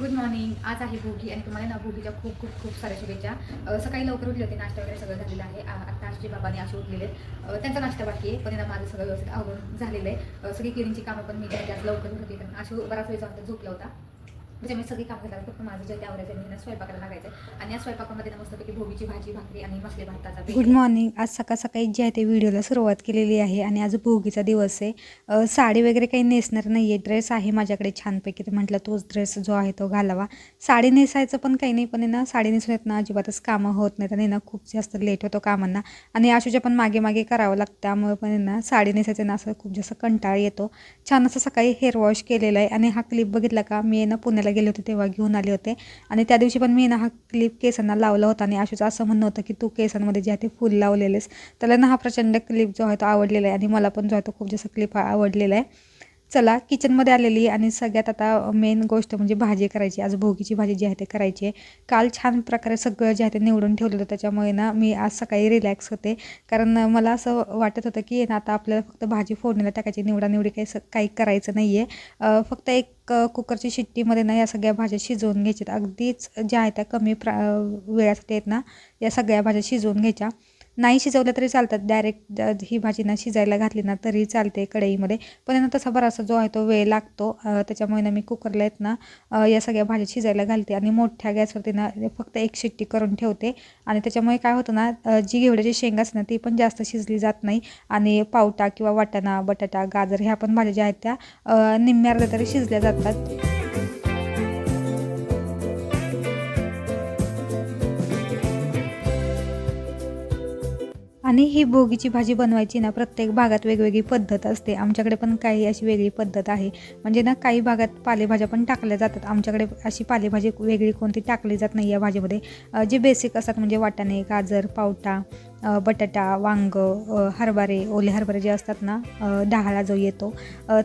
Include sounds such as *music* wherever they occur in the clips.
Good morning आज आहे भोगी आणि तुम्हाला ना भोगीच्या खूप खूप खूप साऱ्या शुभेच्छा. सकाळी लवकर उठले होते नाश्ता वगैरे सगळं झालेलं आहे. आता आजचे बाबाने असे उठलेले आहेत. त्यांचा नाश्ता बाकी आहे पण ना माझं सगळं व्यवस्थित आवडून झालेलं आहे. सगळी किरींची कामं पण मी ज्या आज लवकर होती कारण अशी बराच वेळ जाऊन झोपला होता. म्हणजे त्याच्यामुळे सगळी काम करतात फक्त माझं जे आवडायचं मी ना स्वयंपाकाला लागायचं आणि या स्वयंपाकामध्ये ना मस्तपैकी भोगीची भाजी भाकरी आणि मसले भाताचा गुड मॉर्निंग आज सकाळ सकाळी जे आहे ते व्हिडिओला सुरुवात केलेली आहे आणि आज भोगीचा दिवस आहे. साडी वगैरे काही नेसणार नाही आहे ड्रेस आहे माझ्याकडे छानपैकी. तर म्हटलं तोच ड्रेस जो आहे तो घालावा. साडी नेसायचं पण काही नाही पण आहे ना साडी नेसून येत ना अजिबातच कामं होत नाहीत आणि ना खूप जास्त लेट होतो कामांना. आणि आशूच्या पण मागे मागे करावं लागतं. त्यामुळे पण आहे ना साडी नेसायचं ना असं खूप जास्त कंटाळ येतो. छान असं सकाळी हेअर वॉश केलेला आहे. आणि हा क्लिप बघितला का? मी आहे ना पुण्याला गेले होते तेव्हा घेऊन आले होते. आणि त्या दिवशी पण मी ना हा क्लिप केसांना लावला होता आणि आशूचं असं म्हणणं होतं की तू केसांमध्ये जे आहे ते फुल लावलेलेस. त्याला ना हा प्रचंड क्लिप जो आहे तो आवडलेला आहे आणि मला पण जो आहे तो खूप जास्त क्लिप आवडलेला आहे. चला किचनमध्ये आलेली आणि सगळ्यात आता मेन गोष्ट म्हणजे भाजी करायची. आज भोगीची भाजी जी आहे ते करायची आहे. काल छान प्रकारे सगळं जे आहे ते निवडून ठेवलं होतं. त्याच्यामुळे ना मी आज सकाळी रिलॅक्स होते. कारण मला असं वाटत होतं की ना आता आपल्याला फक्त भाजी फोडणीला टाकायची निवडा निवडी काही स काही करायचं नाही आहे फक्त एक कुकरची शिट्टीमध्ये ना या सगळ्या भाज्या शिजवून घ्यायच्यात अगदीच ज्या आहेत त्या कमी प्रा वेळासाठी आहेत ना या सगळ्या भाज्या शिजवून घ्यायच्या. नाही शिजवलं तरी चालतात. डायरेक्ट ही भाजी ना शिजायला घातली ना तरी चालते कढईमध्ये. पण यांना तसा बराचसा जो आहे तो वेळ लागतो. त्याच्यामुळे ना मी कुकरला येत ना या सगळ्या भाज्या शिजायला घालते आणि मोठ्या गॅसवरती ना फक्त एक शिट्टी करून ठेवते. आणि त्याच्यामुळे काय होतं ना जी घेवड्याची शेंग असते ना ती पण जास्त शिजली जात नाही. आणि पावटा किंवा वाटाणा बटाटा गाजर ह्या पण भाज्या ज्या आहेत त्या अ, निम्म्या अर्ध्या तरी शिजल्या जातात. आणि ही भोगीची भाजी बनवायची ना प्रत्येक भागात वेगवेगळी पद्धत असते. आमच्याकडे पण काही अशी वेगळी पद्धत आहे. म्हणजे ना काही भागात पालेभाज्या पण टाकल्या जातात. आमच्याकडे अशी पालेभाजी वेगळी कोणती टाकली जात नाही या भाजीमध्ये. जे बेसिक असतात म्हणजे वाटाणे गाजर पावटा बटाटा वांग हरभरे ओले हरभरे जे असतात ना डहाळा जो येतो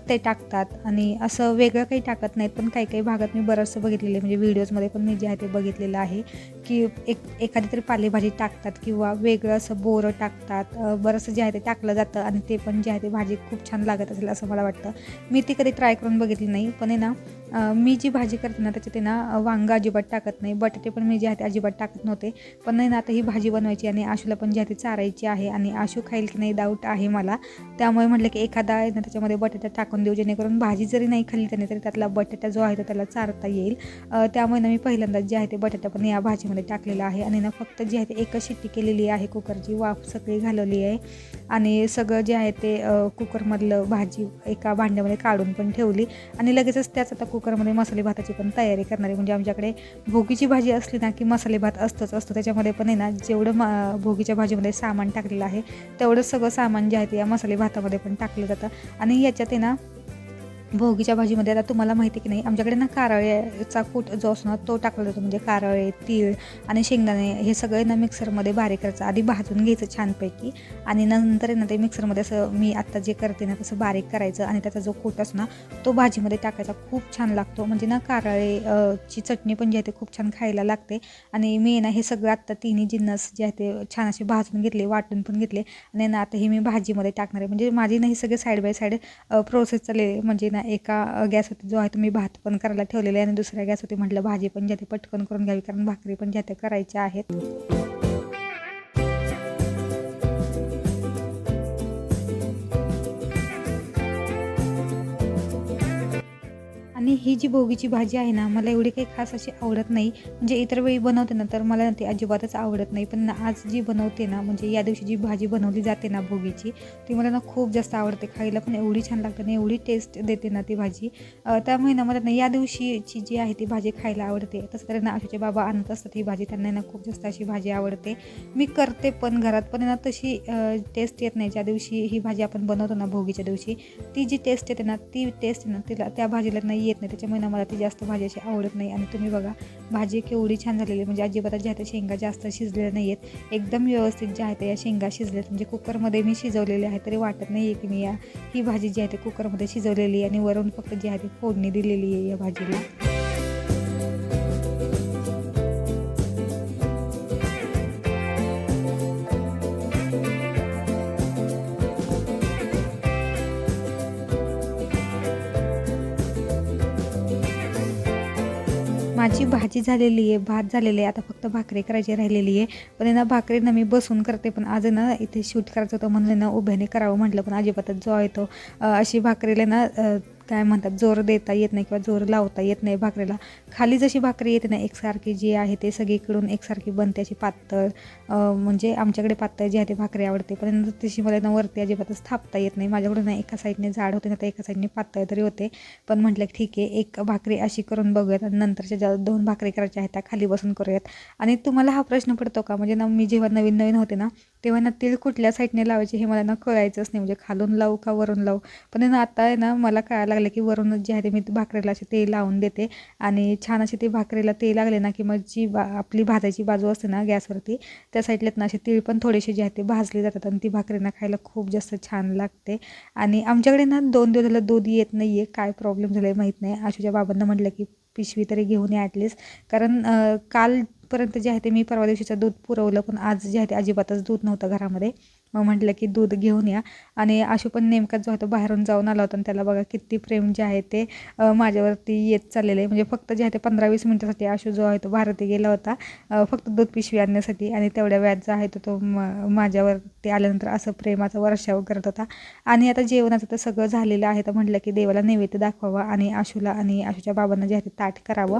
ते टाकतात. आणि असं वेगळं काही टाकत नाहीत पण काही काही भागात मी बरंचसं बघितलेलं आहे. म्हणजे व्हिडिओजमध्ये पण मी जे आहे ते बघितलेलं आहे की एक एखादी तरी पालेभाजी टाकतात किंवा वेगळं असं बोरं टाकतात. बरंचसं जे आहे ते टाकलं जातं आणि ते पण जे आहे ते भाजी खूप छान लागत असेल असं मला वाटतं. मी ती कधी ट्राय करून बघितली नाही पण आहे ना मी जी भाजी करते ना त्याच्यात ना वांगं अजिबात टाकत नाही. बटाटे पण मी जे आहे ते अजिबात टाकत नव्हते. पण नाही ना आता ही भाजी बनवायची आणि आशूला पण जी आहे ती चारायची आहे आणि आशू खाईल की नाही डाऊट आहे मला. त्यामुळे म्हटलं की एखादा आहे ना त्याच्यामध्ये बटाटा टाकून देऊ जेणेकरून भाजी जरी नाही खाल्ली त्याने तरी त्यातला बटाटा जो आहे तो त्याला चारता येईल. त्यामुळे ना मी पहिल्यांदा जे आहे ते बटाटा पण या भाजीमध्ये टाकलेला आहे. आणि ना फक्त जी आहे ते एकच शिट्टी केलेली आहे कुकरची वाफ सगळी घालवली आहे. आणि सगळं जे आहे ते कुकरमधलं भाजी एका भांड्यामध्ये काढून पण ठेवली. आणि लगेचच त्याच आता कुकरमध्ये मसाले भाताची पण तयारी करणारी. म्हणजे आमच्याकडे भोगीची भाजी असली ना की मसाले भात असतोच असतो. त्याच्यामध्ये पण आहे ना जेवढं म भोगीच्या भाजीमध्ये सामान टाकलेलं आहे तेवढं सगळं सामान जे आहे ते या मसाले भातामध्ये पण टाकलं जातं. आणि याच्यात आहे ना भोगीच्या भाजीमध्ये आता तुम्हाला माहिती की नाही आमच्याकडे ना कारळ्याचा कूट जो असतो ना तो टाकला जातो. म्हणजे कारळे तीळ आणि शेंगदाणे हे सगळे ना मिक्सरमध्ये बारीक करायचं. आधी भाजून घ्यायचं छानपैकी आणि नंतर आहे ना ते मिक्सरमध्ये असं मी आत्ता जे करते ना तसं बारीक करायचं आणि त्याचा जो कूट असतो ना तो भाजीमध्ये टाकायचा. खूप छान लागतो. म्हणजे ना कारळे ची चटणी पण जी आहे ते खूप छान खायला लागते. आणि मी ना हे सगळं आत्ता तिन्ही जिन्नस जे आहे ते छान असे भाजून घेतले वाटून पण घेतले. आणि ना आता हे मी भाजीमध्ये टाकणार आहे. म्हणजे माझी ना हे सगळे साईड बाय साईड प्रोसेस चालले म्हणजे ना एका गॅसवरती जो आहे तुम्ही भात पण करायला ठेवलेला आहे आणि दुसऱ्या गॅसवरती म्हटलं भाजी पण ज्या ते पटकन करून घ्यावी कारण भाकरी पण ज्या त्या करायच्या आहेत. आणि ही जी भोगीची भाजी आहे ना मला एवढी काही खास अशी आवडत नाही. म्हणजे इतर वेळी बनवते ना तर मला ती अजिबातच आवडत नाही. पण आज जी बनवते ना म्हणजे या दिवशी जी भाजी बनवली जाते ना भोगीची ती मला ना खूप जास्त आवडते. खायला पण एवढी छान लागते ना एवढी टेस्ट देते ना ती भाजी. त्यामुळे ना मला ना या दिवशीची जी आहे ती भाजी खायला आवडते. तसं तर ना आशूचे बाबा आणत असतात ही भाजी त्यांना ना खूप जास्त अशी भाजी आवडते. मी करते पण घरात पण ना तशी टेस्ट येत नाही. ज्या दिवशी ही भाजी आपण बनवतो ना भोगीच्या दिवशी ती जी टेस्ट येते ना ती टेस्ट आहे ना तिला त्या भाजीला नाही येत नाही. त्याच्यामुळे ना मला ती जास्त भाजी अशी आवडत नाही. आणि तुम्ही बघा भाजी केवढी छान झालेली आहे. म्हणजे अजिबात ज्या त्या शेंगा जास्त शिजलेल्या नाही आहेत. एकदम व्यवस्थित ज्या आहेत या शेंगा शिजल्यात. म्हणजे कुकरमध्ये मी शिजवलेले आहे तरी वाटत नाही आहे की मी या ही भाजी जी आहे ते कुकरमध्ये शिजवलेली आहे. आणि वरून फक्त जी आहे ती फोडणी दिलेली आहे या भाजीला. माझी भाजी झालेली आहे भात झालेली आहे आता फक्त भाकरी करायची राहिलेली आहे. पण ना भाकरी ना मी बसून करते पण आज ना इथे शूट करायचं होतं म्हणलं ना उभ्याने करावं म्हटलं पण अजिबातच जो येतो अशी भाकरीला ना काय म्हणतात जोर देता येत नाही किंवा जोर लावता येत नाही भाकरीला. खाली जशी भाकरी येते ना एकसारखी जी आहे ते सगळीकडून एकसारखी बनते अशी पातळ म्हणजे आमच्याकडे पातळ जी आहे ती भाकरी आवडते. पण तशी मला ना वरती अजिबातच थापता येत नाही. माझ्याकडून एका साईडने जाड होते ना तर एका साईडने पातळ तरी होते. पण म्हटलं ठीक आहे एक भाकरी अशी करून बघूयात आणि नंतरच्या ज्या दोन भाकरी करायच्या आहेत त्या खाली बसून करूयात. आणि तुम्हाला हा प्रश्न पडतो का? म्हणजे ना मी जेव्हा नवीन नवीन होते ना तेव्हा ना तीळ कुठल्या साईडने लावायचे हे मला ना कळायचंच नाही. म्हणजे खालून लावू का वरून लावू? पण ना आता आहे ना मला कळायला लागलं की वरूनच जे आहे ते मी भाकरीला असे तेल लावून देते. आणि छान असे ते भाकरीला तेल लागले ना की मग जी बा आपली भाजायची बाजू असते ना गॅसवरती त्या साईडल्यात ना असे तीळ पण थोडेसे जे आहे ते भाजले जातात आणि ती भाकरीना खायला खूप जास्त छान लागते. आणि आमच्याकडे ना दोन दिवस झालं दूध येत नाही आहे काय प्रॉब्लेम झाला आहे माहीत नाही. आशूच्या बाबांना म्हटलं की पिशवी तरी घेऊन या ॲटलीस्ट कारण कालपर्यंत जे आहे ते मी परवा दिवशीचं दूध पुरवलं पण आज जे आहे ते अजिबातच दूध नव्हतं घरामध्ये. मग म्हटलं की दूध घेऊन या. आणि आशू पण नेमकाच जो आहे तो बाहेरून जाऊन आला होता आणि त्याला बघा किती प्रेम जे आहे ते माझ्यावरती येत चाललेलं आहे. म्हणजे फक्त जे आहे ते पंधरा वीस मिनटासाठी आशू जो आहे तो भारती गेला होता. फक्त दूध पिशवी आणण्यासाठी आणि तेवढ्या वेळात जो आहे तो तो म- माझ्यावरती आल्यानंतर असं प्रेमाचा वर्षाव करत होता. आणि आता जेवणाचं तर सगळं झालेलं आहे. तर म्हटलं की देवाला नैवेद्य दाखवावा आणि आशूला आणि आशूच्या बाबांना जे आहे ते ताट करावं.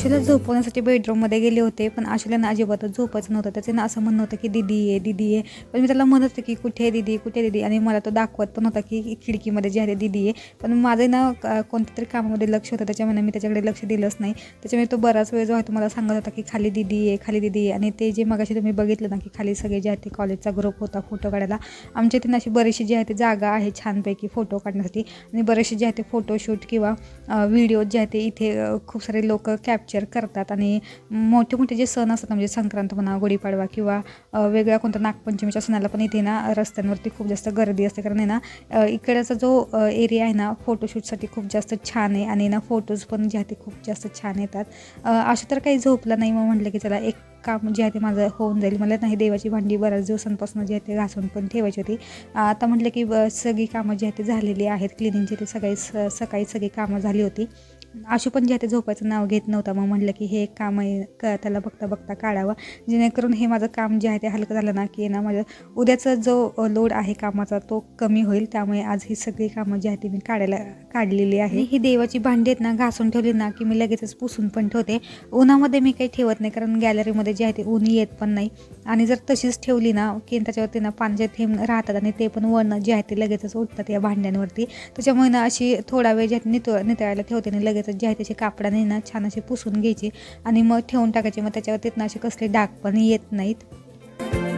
आशेला झोपवण्यासाठी बेडरूममध्ये गेले होते पण आशेला ना अजिबातच झोपायचं नव्हतं. त्याचं ना असं म्हणणं होतं की दिदी आहे दिदी आहे पण मी त्याला म्हणत होते की कुठे आहे दिदी कुठे आहे दिदी? आणि मला तो दाखवत पण होता की खिडकीमध्ये जे आहे दिदी आहे पण माझं ना कोणत्या तरी कामामध्ये लक्ष होतं त्याच्यामुळे मी त्याच्याकडे लक्ष दिलंच नाही. त्याच्यामुळे तो बराच वेळ जो आहे तो मला सांगत होता की खाली दिदी आहे खाली दिदी आहे आणि ते जे मगाशी तुम्ही बघितलं ना की खाली सगळे जे आहेत ते कॉलेजचा ग्रुप होता फोटो काढायला. आमच्या इथे ना अशी बरीचशी जी आहे ती जागा आहे छानपैकी फोटो काढण्यासाठी. आणि बरेचसे जे आहे ते फोटोशूट किंवा व्हिडिओ जे आहे ते इथे खूप सारे लोक कॅप्चर करतात आणि मोठे मोठे जे सण असतात म्हणजे संक्रांत म्हणा गुढीपाडवा किंवा वेगळ्या कोणत्या नागपंचमीच्या सणाला पण इथे ना रस्त्यांवरती खूप जास्त गर्दी असते. कारण आहे ना इकडचा जो एरिया आहे ना फोटोशूटसाठी खूप जास्त छान आहे आणि ना फोटोज पण जे आहे ते खूप जास्त छान येतात. असं तर काही झोपलं नाही. मग म्हटलं की चला एक काम जे आहे ते माझं होऊन जाईल. मला नाही देवाची भांडी बऱ्याच दिवसांपासून जे आहे ते घासून पण ठेवायची होती. आता म्हटलं की सगळी कामं जी आहे ते झालेली आहेत. क्लिनिंगची ते सगळी स सकाळी सगळी कामं झाली होती. आशू पण जे आहे ते झोपायचं नाव घेत नव्हता मग म्हटलं की हे एक काम आहे क त्याला बघता बघता काढावं. जेणेकरून हे माझं काम जे आहे ते हलकं झालं ना की ना माझं उद्याचा जो लोड आहे कामाचा तो कमी होईल त्यामुळे आज ही सगळी कामं जी आहे ती मी काढायला काढलेली आहे. ही देवाची भांडी आहेत ना घासून ठेवली ना की मी लगेचच पुसून पण ठेवते. उन्हामध्ये मी काही ठेवत नाही कारण गॅलरीमध्ये जे आहे ते ऊन येत पण नाही. आणि जर तशीच ठेवली ना की त्याच्यावरती ना पाण्याचे थेंब राहतात आणि ते पण वर्ण जे आहे ते लगेचच उठतात या भांड्यांवरती. त्याच्यामुळे ना अशी थोडा वेळ जे आहे ते नितळायला ठेवते आणि लगेच वगैरे जे आहे त्याचे कापडाने ना छान असे पुसून घ्यायचे आणि मग ठेवून टाकायचे. मग त्याच्यावरती ना असे कसले डाग पण येत नाहीत.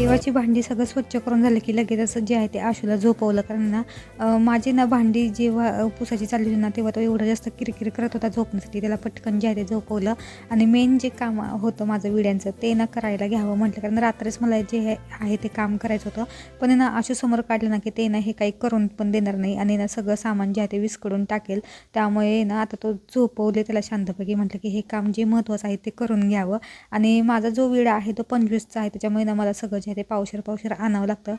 देवाची भांडी सगळं स्वच्छ करून झालं की लगेच जे आहे ते आशूला झोपवलं. कारण ना माझी ना भांडी जेव्हा पुसाची चालली होती ना तेव्हा तो एवढं जास्त किरकिर करत होता झोपण्यासाठी. त्याला पटकन जे आहे ते झोपवलं. आणि मेन जे काम होतं माझं विड्यांचं ते ना करायला घ्यावं म्हटलं. कारण रात्रीच मला जे हे आहे ते काम करायचं होतं. पण ना आशू समोर काढलं ना की ते ना हे काही करून पण देणार नाही. आणि ना सगळं सामान जे आहे ते विस्कडून टाकेल. त्यामुळे ना आता तो झोपवले त्याला शांतपैकी म्हटलं की हे काम जे महत्त्वाचं आहे ते करून घ्यावं. आणि माझा जो विडा आहे तो पंचवीसचा आहे. त्याच्यामुळे ना मला सगळं जे आहे ते पावशेर पावशेर आणावं लागतं.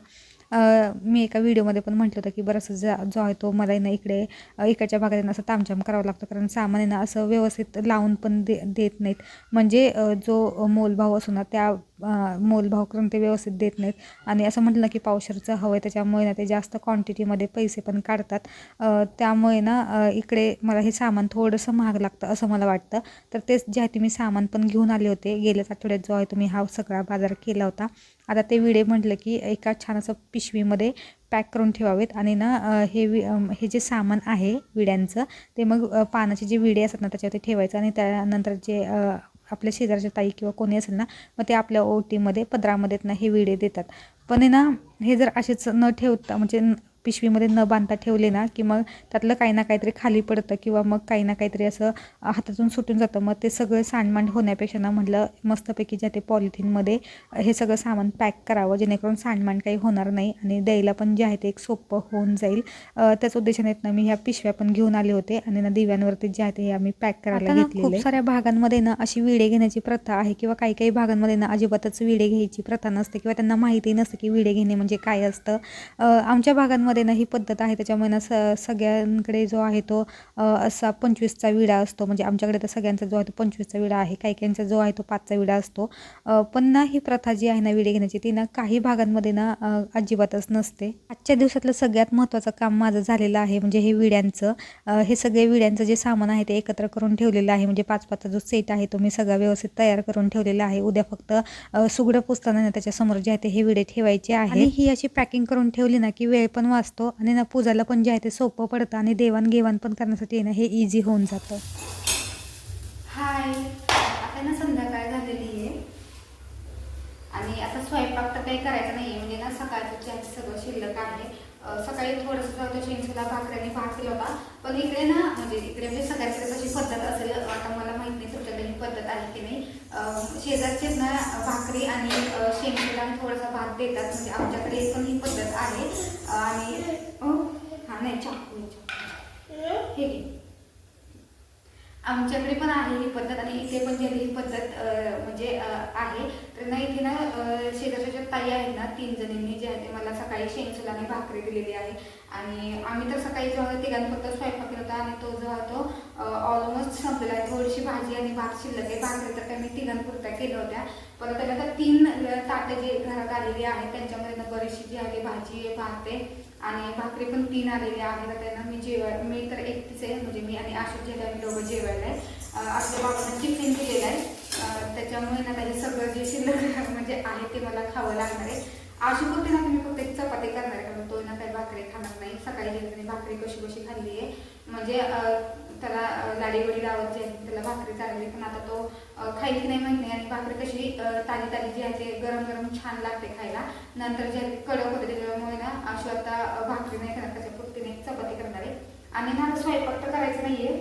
मी एका व्हिडिओमध्ये पण म्हटलं होतं की बरंचसं जा जो आहे तो मला ना इकडे इकडच्या भागात असं तामछाम करावं लागतं कारण सामान ना असं व्यवस्थित लावून पण दे देत नाहीत. म्हणजे जो मोलभाव असो ना त्या मोलभाव करून ते व्यवस्थित देत नाहीत. आणि असं म्हटलं की पावशरचं हवं आहे त्याच्यामुळे ना ते जास्त क्वांटिटीमध्ये पैसे पण काढतात. त्यामुळे ना इकडे मला हे सामान थोडंसं महाग लागतं असं मला वाटतं. तर तेच जे आहे ते मी सामान पण घेऊन आले होते. गेल्याच आठवड्यात जो आहे तुम्ही हा सगळा बाजार केला होता. आता ते विडे म्हटलं की एका छान असं पिशवीमध्ये पॅक करून ठेवावेत. आणि ना हे वि हे जे सामान आहे विड्यांचं ते मग पानाचे जे विडे असतात ना त्याच्यावरती ठेवायचं. आणि त्यानंतर जे आपल्या शेजारच्या ताई किंवा कोणी असेल ना मग ते आपल्या ओटीमध्ये पदरामध्ये ना हे विडे देतात. पण आहे ना हे जर असेच न ठेवता म्हणजे पिशवीमध्ये न बांधता ठेवले ना की मग त्यातलं काही ना काहीतरी खाली पडतं किंवा मग काही ना काहीतरी असं हातातून सुटून जातं. मग ते सगळं सांडमांड होण्यापेक्षा ना म्हटलं मस्तपैकी ज्या ते पॉलिथिनमध्ये हे सगळं सामान पॅक करावं जेणेकरून सांडमांड काही होणार नाही आणि द्यायला पण जे आहे ते एक सोपं होऊन जाईल. त्याच उद्देशाने ना मी ह्या पिशव्या पण घेऊन आले होते आणि ना दिव्यांवरती जे आहे ते आम्ही पॅक करायला घेतलेले. खूप साऱ्या भागांमध्ये ना अशी विडे घेण्याची प्रथा आहे किंवा काही काही भागांमध्ये ना अजिबातच विडे घ्यायची प्रथा नसते किंवा त्यांना माहिती नसते की विडे घेणे म्हणजे काय असतं. आमच्या भागांमध्ये ना ही पद्धत आहे. त्याच्यामुळे ना स सगळ्यांकडे जो आहे तो असा पंचवीसचा विडा असतो. म्हणजे आमच्याकडे तर सगळ्यांचा जो आहे तो पंचवीसचा विडा आहे. काही काहींचा जो आहे तो पाचचा विडा असतो. पण ना ही प्रथा जी आहे ना विडे घेण्याची ती ना काही भागांमध्ये ना अजिबातच नसते. आजच्या दिवसातलं सगळ्यात महत्त्वाचं काम माझं झालेलं आहे म्हणजे हे विड्यांचं. हे सगळे विड्यांचं जे सामान आहे ते एकत्र करून ठेवलेलं आहे. म्हणजे पाच पाचचा जो सेट आहे तो मी सगळा व्यवस्थित तयार करून ठेवलेला आहे. उद्या फक्त सुगडं पुसताना ना त्याच्यासमोर जे आहे ते हे विडे ठेवायचे आहे. ही अशी पॅकिंग करून ठेवली ना की वेळ पण वाचतो आणि ना पूजाला पण जे आहे ते सोपं पडतं आणि देवाणघेवाण पण करण्यासाठी येणं हे इझी होऊन जातं. हाय आता ना संध्याकाळ झालेली आहे. आणि आता स्वयंपाक तर काही करायचं नाही म्हणजे ना सकाळचं चहा सगळं शिल्लक आहे. सकाळी थोडंसं जाऊ शेंगसूला भाकऱ्याने भात केला होता. पण इकडे ना म्हणजे इकडे म्हणजे सगळ्याकडे कशी पद्धत असेल आता मला माहीत नाही तुमच्याकडे ही पद्धत आहे की नाही अं, शेजारचेच ना भाकरी आणि अं, थोडासा भात देतात. म्हणजे आमच्याकडे पण ही पद्धत आहे. आणि हा नाही चाकू हे आमच्याकडे पण आहे ही पद्धत आणि इथे पण गेली ही पद्धत म्हणजे आहे तर ना इथे ना शेजारच्या ज्या ताई आहेत ना तीन जणींनी जे आहे ते मला सकाळी शेंगसूल आणि भाकरी दिलेली आहे. आणि आम्ही तर सकाळी जेव्हा आहे तिघांनी फक्त स्वयंपाक केला होता आणि तो जो आहे तो ऑलमोस्ट संपलेला भाजी आणि भात शिल्लक आहे. भाकरी तर काही मी तिघांपुरत्या केल्या होत्या. परत त्याला तर तीन ताटं जे घरात आलेली आहेत त्यांच्यामध्ये ना बरीचशी जी आहे भाजी आहे भात आहे आणि भाकरी पण तीन आलेल्या आहेत. तर त्यांना मी जेवाय मी तर एकटीच आहे म्हणजे मी आणि आशू जे आम्ही दोघं जेवायला आहे. आपल्या बाबांना टिफिन दिलेला आहे. त्याच्यामुळे ना त्याचे सगळं जे शिल्लक *laughs* म्हणजे आहे ते मला खावं लागणार आहे. आशू फक्त ना मी फक्त एक चपाती करणार आहे. कारण तो ना काही भाकरी खाणार नाही. सकाळी गेली भाकरी कशी कशी खाल्ली आहे. म्हणजे त्याला अं, लाडीवडी लावत जाईल त्याला भाकरी चालली पण आता तो खायची खाईल की नाही माहिती आणि भाकरी कशी ताजी ताजी जी आहे ते गरम गरम छान लागते खायला. नंतर जे कडक होते त्याच्यामुळे ना अशी आता भाकरी नाही करणार त्याच्या पुरतीने नाही चपाती करणार. आहे आणि ना स्वयंपाक तर करायचं नाहीये.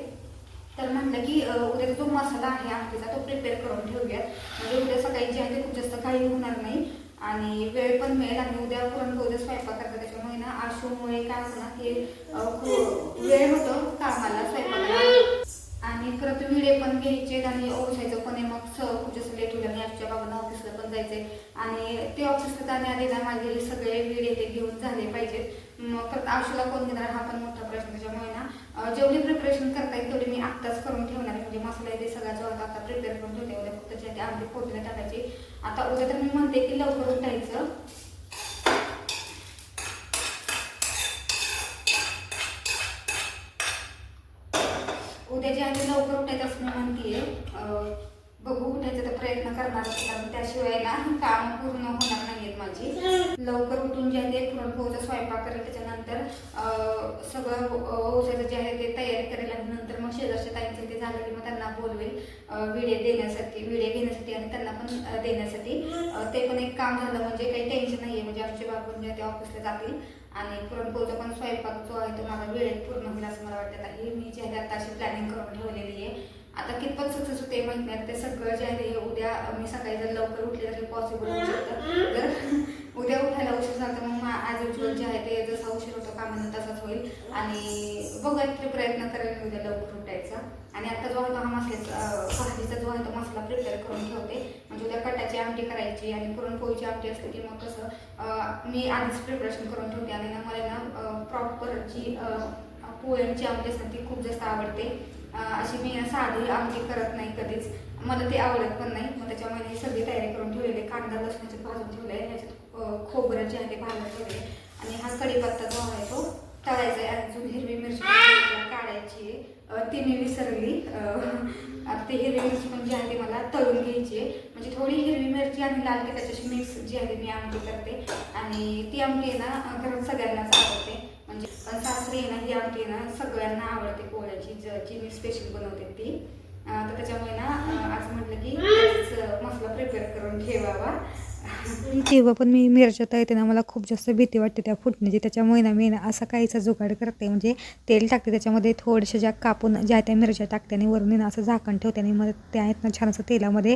तर म्हटलं की उद्याचा जो मसाला आहे आमटीचा तो प्रिपेअर करून ठेवूयात म्हणजे उद्या सकाळी जे आहे ते खूप जास्त काही होणार नाही. आणि वेळ पण मिळेल आणि उद्या पुरणपोळीचा स्वयंपाक करतात त्याच्यामुळे ना आशूमुळे काय होणार की खूप वेळ होतो कामाला स्वयंपाक परत विडे पण घ्यायचे आणि ओळखायचं पण आहे मग सर खूप जास्त लेट होईल आणि आजच्या बाबांना ऑफिसला पण जायचे आणि ते ऑफिसला जाण्याआधी ना माझे सगळे विडे ते घेऊन झाले पाहिजेत मग परत आशूला कोण घेणार हा पण मोठा प्रश्न त्याच्यामुळे ना. जेवढी प्रिपरेशन करता येईल तेवढी मी आत्ताच करून ठेवणार आहे. म्हणजे मसाला ते सगळा जो आता प्रिपेअर करून ठेवते उद्या फक्त जे आहे ते आमटी फोडणीला टाकायची. आता उद्या तर मी म्हणते की लवकर उठायचं. उद्या जे लवकर उठायचं असं मी बघू उठायचा तर प्रयत्न करणार कारण त्याशिवाय ना काम पूर्ण होणार नाहीयेत माझी. लवकर उठून जे आहे ते पुरणपोळीचा स्वयंपाक करेल त्याच्यानंतर सगळं हो, औषधं जे आहे ते तयारी करेल आणि नंतर मग शेजारच्या ताईंचं ते झालं की मग त्यांना बोलवेल विडे देण्यासाठी विडे घेण्यासाठी आणि त्यांना पण देण्यासाठी. ते पण एक काम झालं म्हणजे काही टेन्शन नाही आहे म्हणजे आमचे बाबून जे ते ऑफिसला जातील. आणि पुरणपोळीचा पण स्वयंपाक जो आहे तो माझा वेळेत पूर्ण होईल असं मला वाटतं. आहे मी जे आहे आता अशी प्लॅनिंग करून ठेवलेली आहे. आता कितपत सक्सेस होते माहीत नाही. ते सगळं जे आहे उद्या मी सकाळी जर लवकर उठले तर पॉसिबल होऊ शकतं. तर उद्या उठायला उशीर झाला तर मग आज युजल जे आहे ते जसा उशीर होतो कामानं तसाच होईल. आणि बघत ते प्रयत्न करेल मी उद्या लवकर उठायचा. आणि आता जो आहे तो हा मसाल्याचा भाजीचा जो आहे तो मसाला प्रिपेअर करून ठेवते. म्हणजे उद्या कटाची आमटी करायची आणि पुरणपोळीची आमटी असते की मग कसं मी आधीच प्रिपरेशन करून ठेवते. आणि ना मला ना प्रॉपर जी पोळ्यांची आमटी असते ती खूप जास्त आवडते. अशी मी साधी आमटी करत नाही कधीच. मला ते आवडत पण नाही. मग त्याच्यामुळे सगळी तयारी करून ठेवलेली कांदा लसणाचे भाजून ठेवले आहे ह्याच्यात खोबरं जे आहे ते वगैरे. आणि हा कढीपत्ता जो आहे तो तळायचा आहे. अजून हिरवी मिरची काढायची आहे. ती मी विसरली. आता ते हिरवी मिरची पण जी आहे ती मला तळून घ्यायची आहे. म्हणजे थोडी हिरवी मिरची आणि लाल तिखटाची मिक्स जी आहे मी आमटी करते. आणि ती आमटी आहे ना घरात सगळ्यांनाच आवडते. म्हणजे पण सासरी आहे ना ही आमटी आहे ना सगळ्यांना आवडते पोळ्याची. ज- जी मी स्पेशल बनवते ती. तर त्याच्यामुळे ना आज म्हटलं की मसाला प्रिपेअर करून ठेवावा. जेव्हा पण मी मिरच्या तळते ना मला खूप जास्त भीती वाटते त्या फुटण्याची त्याच्यामुळे ना मी ना असा काहीचा जुगाड करते म्हणजे तेल टाकते त्याच्यामध्ये थोड्याशा ज्या कापून ज्या त्या मिरच्या टाकते आणि वरून ना असं झाकण ठेवते आणि मग त्या आहेत ना छान असं तेलामध्ये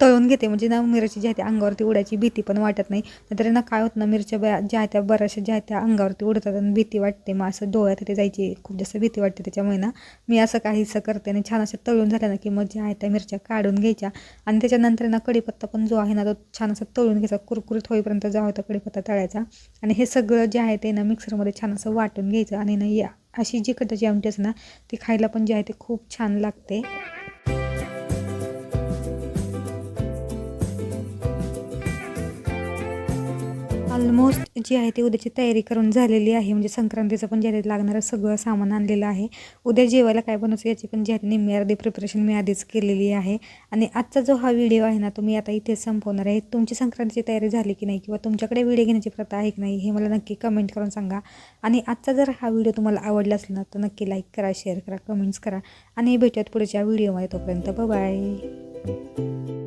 तळून घेते. म्हणजे ना मिरची ज्या त्या अंगावरती उडायची भीती पण वाटत नाही. नंतर ना काय होत ना मिरच्या बऱ्या ज्या त्या बऱ्याचशा ज्या त्या अंगावरती उडतात आणि भीती वाटते. मग असं डोळ्यात तिथे जायची खूप जास्त भीती वाटते. त्याच्यामुळे ना मी असं काहीसं करते आणि छान असं तळून झाल्यानं की मग ज्या आहेत त्या मिरच्या काढून घ्यायच्या. आणि त्याच्यानंतर ना कढीपत्ता पण जो आहे ना तो छान असं तळून घ्यायचा कुरकुरीत होईपर्यंत जा होता कढीपत्ता तळायचा. आणि हे सगळं जे आहे ते ना मिक्सरमध्ये छान असं वाटून घ्यायचं आणि ना या अशी जी कटाची आमटी असते ना ती खायला पण जे आहे ते खूप छान लागते. ऑलमोस्ट जी आहे ती उद्याची तयारी करून झालेली आहे. म्हणजे संक्रांतीचं पण जे लागणारं सगळं सामान आणलेलं आहे. उद्या जेवायला काय बनवायचं याची पण जी निम्मी अर्धी प्रिपरेशन मी आधीच केलेली आहे. आणि आजचा जो हा व्हिडिओ आहे ना तो मी आता इथेच संपवणार आहे. तुमची संक्रांतीची तयारी झाली की नाही किंवा तुमच्याकडे व्हिडिओ घेण्याची प्रथा आहे की नाही हे मला नक्की कमेंट करून सांगा. आणि आजचा जर हा व्हिडिओ तुम्हाला आवडला असेल ना तर नक्की लाईक करा शेअर करा कमेंट्स करा. आणि भेटूयात पुढच्या व्हिडिओमध्ये तोपर्यंत बाय